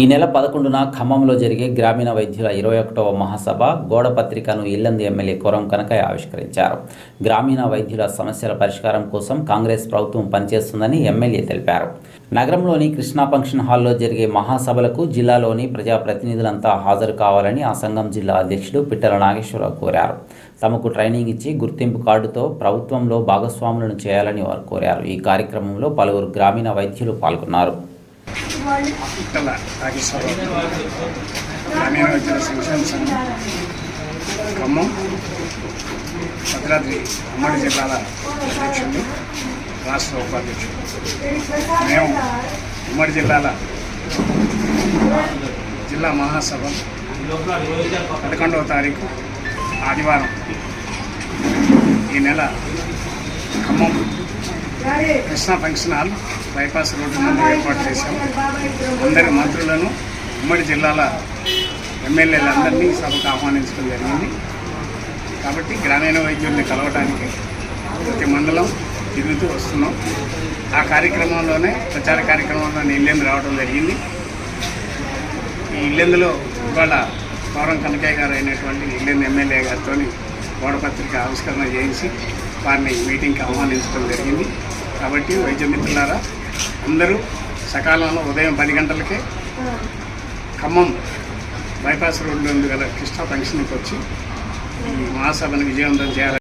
ఈ నెల పదకొండున ఖమ్మంలో జరిగే గ్రామీణ వైద్యుల ఇరవై ఒకటవ మహాసభ గోడ పత్రికను ఇల్లందు ఎమ్మెల్యే కొరం కనకయ్య ఆవిష్కరించారు. గ్రామీణ వైద్యుల సమస్యల పరిష్కారం కోసం కాంగ్రెస్ ప్రభుత్వం పనిచేస్తుందని ఎమ్మెల్యే తెలిపారు. నగరంలోని కృష్ణా ఫంక్షన్ హాల్లో జరిగే మహాసభలకు జిల్లాలోని ప్రజాప్రతినిధులంతా హాజరు కావాలని ఆ సంఘం జిల్లా అధ్యక్షుడు పిట్టల నాగేశ్వరరావు కోరారు. తమకు ట్రైనింగ్ ఇచ్చి గుర్తింపు కార్డుతో ప్రభుత్వంలో భాగస్వాములను చేయాలని వారు కోరారు. ఈ కార్యక్రమంలో పలువురు గ్రామీణ వైద్యులు పాల్గొన్నారు. పిట్టల నాగేశ్వరరావు గ్రామీణ వైద్యుల సంక్షేమ సంఘం. ఖమ్మం భద్రాద్రి ఉమ్మడి జిల్లాల అధ్యక్షుడు రాష్ట్ర ఉపాధ్యక్షుడు. మేము ఉమ్మడి జిల్లాల జిల్లా మహాసభ పదకొండవ తారీఖు ఆదివారం ఈ నెల Khammam Krishna function hall bypass road నుండి ఏర్పాటు చేశాం. అందరి మంత్రులను ఉమ్మడి జిల్లాల ఎమ్మెల్యేలందరినీ సభకు ఆహ్వానించడం జరిగింది. కాబట్టి గ్రామీణ వైద్యుల్ని కలవడానికి ప్రతి మండలం తిరుగుతూ వస్తున్నాం. ఆ కార్యక్రమంలోనే ప్రచార కార్యక్రమంలో ఇల్లెందు రావడం జరిగింది. ఈ ఇల్లెందులో ఇవాళ పౌరం కనకయ్య గారు అయినటువంటి ఇల్లెందు ఎమ్మెల్యే గారితో గోడపత్రిక ఆవిష్కరణ చేయించి వారిని మీటింగ్కి ఆహ్వానించడం జరిగింది. కాబట్టి వైద్య మిత్రులారా అందరూ సకాలంలో ఉదయం పది గంటలకే ఖమ్మం బైపాస్ రోడ్లో ఉంది గల కృష్ణా ఫంక్షన్కి వచ్చి మహాసభను విజయవంతం చేయాలి